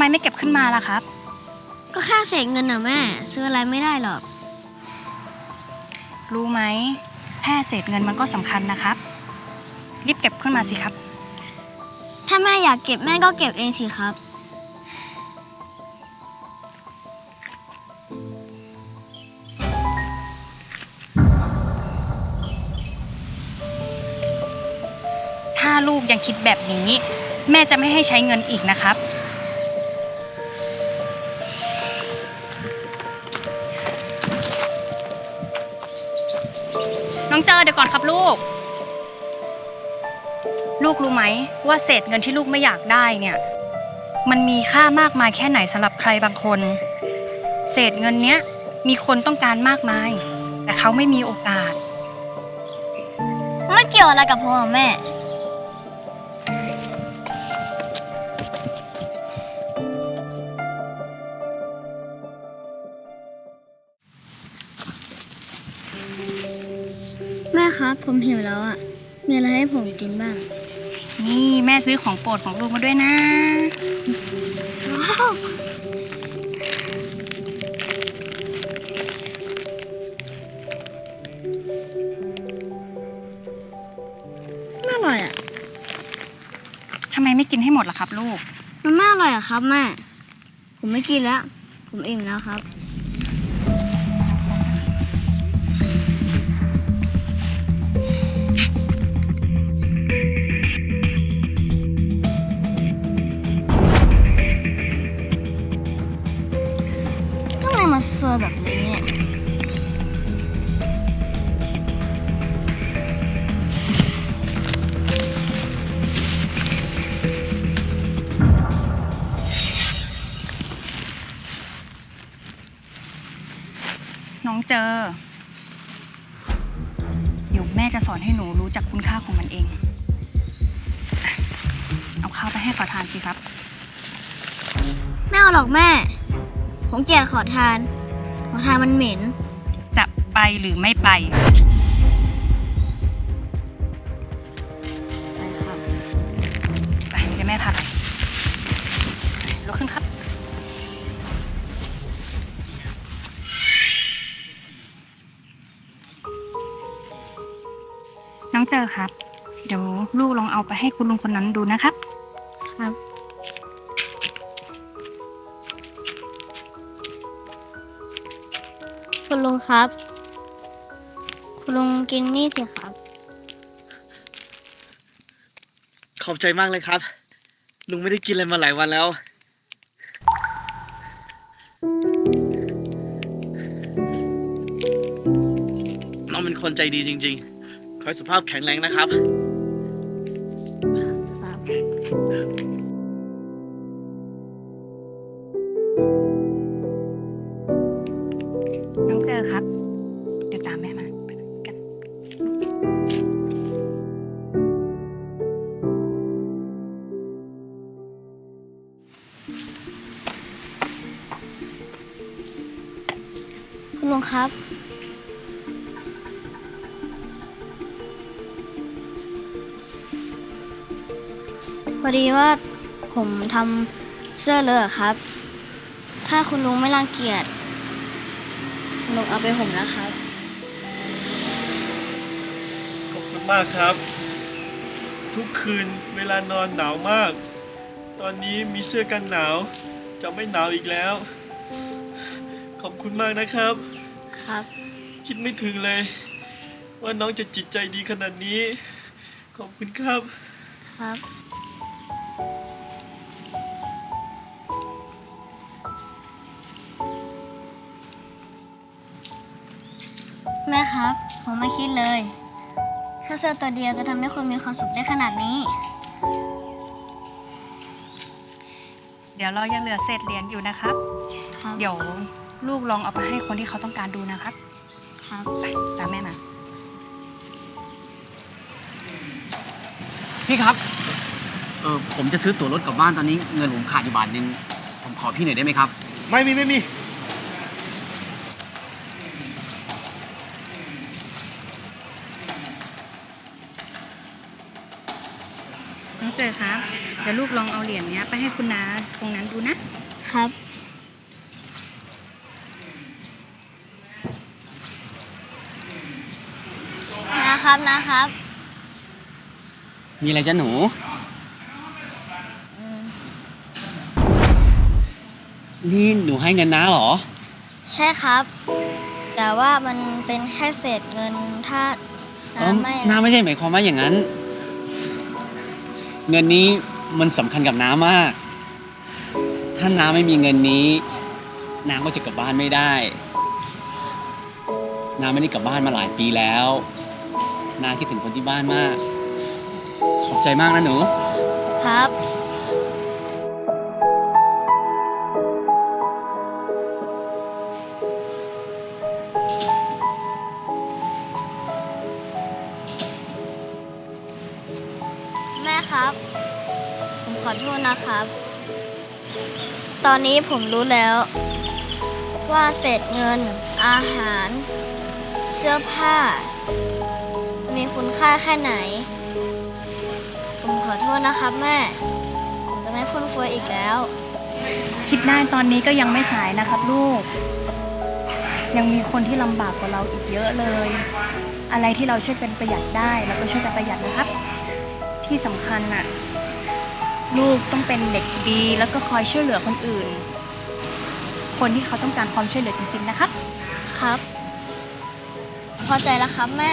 ไมไม่เก็บขึ้นมาล่ะครับ ก็แค่เศษเงินน่ะแม่ ซื้ออะไรไม่ได้หรอก รู้ไหมแค่เศษเงินมันก็สำคัญนะครับ รีบเก็บขึ้นมาสิครับ ถ้าแม่อยากเก็บแม่ก็เก็บเองสิครับ ถ้าลูกยังคิดแบบนี้ แม่จะไม่ให้ใช้เงินอีกนะครับ องเจอเดี๋ยวก่อนครับลูก ลูกรู้ไหมว่าเศษเงินที่ลูกไม่อยากได้เนี่ย มันมีค่ามากมายแค่ไหนสำหรับใครบางคน เศษเงินเนี้ยมีคนต้องการมากมาย แต่เขาไม่มีโอกาส มันเกี่ยวอะไรกับพ่อแม่แม่ ครับ ผมหิวแล้วอะ มีอะไรให้ผมกินบ้าง นี่แม่ซื้อของโปรดของลูกมาด้วยนะว้าวไม่อร่อยอะทำไมไม่กินให้หมดล่ะครับ ลูก มันไม่อร่อยอะครับแม่ ผมไม่กินแล้ว ผมอิ่มแล้วครับ น้องเจอ เดี๋ยวแม่จะสอนให้หนูรู้จักคุณค่าของมันเองอะเอาข้าวไปให้ขอทานสิครับ ไม่เอาหรอกแม่ ผมเกลียดขอทาน ขอทานมันเหม็น จะไปหรือไม่ไปไป น้องเจอครับ เดี๋ยวลูกลองเอาไปให้คุณลุงคนนั้นดูนะครับ ครับคุณลุงครับ คุณลุงกินนี่สิครับ ขอบใจมากเลยครับ ลุงไม่ได้กินอะไรมาหลายวันแล้ว น้องเป็นคนใจดีจริง ๆ ขอให้สุขภาพแข็งแรงนะครับน้องเจอครับ เดี๋ยวตามแม่มาไปกัน คุณลุงครับ อดีว่าผมทำเสื้อเลอะครับ ถ้าคุณลุงไม่รังเกียจคุณลุงเอาไปผมนะครับ ขอบคุณมากครับ ทุกคืนเวลานอนหนาวมาก ตอนนี้มีเสื้อกันหนาว จะไม่หนาวอีกแล้ว ขอบคุณมากนะครับ ครับ คิดไม่ถึงเลย ว่าน้องจะจิตใจดีขนาดนี้ ขอบคุณครับครับ แม่ครับ ผมไม่คิดเลย ถ้าเสื้อตัวเดียวจะทำให้คนมีความสุขได้ขนาดนี้ เดี๋ยวเรายังเหลือเศษเหรียญอยู่นะครับ ครับเดี๋ยวลูกลองเอาไปให้คนที่เขาต้องการดูนะครับ ครับ ไปตามแม่มา พี่ครับ เออผมจะซื้อตั๋วรถกลับบ้านตอนนี้เงินผมขาดอยู่บาทหนึงผมขอพี่หน่อยได้ไหมครับ ไม่มีไม่มีอืองเจอครับ เดี๋ยวลูกลองเอาเหรียญเนี้ยไปให้คุณนาตรงนั้นดูนะ ครับ นะครับนะครับ มีอะไรจ้ะหนู นี่หนูให้เงินน้าเหรอ ใช่ครับ แต่ว่ามันเป็นแค่เศษเงินถ้าเอ้าน้าไม่น้าไม่ใช่หมายความว่าอย่างนั้น เงินนี้มันสำคัญกับน้ามาก ถ้าน้าไม่มีเงินนี้ น้าก็จะกลับบ้านไม่ได้ น้าไม่ได้กลับบ้านมาหลายปีแล้ว น้าคิดถึงคนที่บ้านมาก ขอบใจมากนะหนู ครับ ตอนนี้ผมรู้แล้ว ว่าเศษเงิน อาหาร เสื้อผ้า มีคุณค่าแค่ไหน ผมขอโทษนะครับแม่ ผมจะไม่ฟุ่มเฟือยอีกแล้ว คิดได้ตอนนี้ก็ยังไม่สายนะครับลูก ยังมีคนที่ลำบากกว่าเราอีกเยอะเลย อะไรที่เราช่วยกันประหยัดได้เราก็ช่วยกันประหยัดนะครับ ที่สำคัญน่ะ ลูกต้องเป็นเด็กดี แล้วก็คอยช่วยเหลือคนอื่น คนที่เขาต้องการความช่วยเหลือจริง ๆ นะครับ ครับ พอใจแล้วครับแม่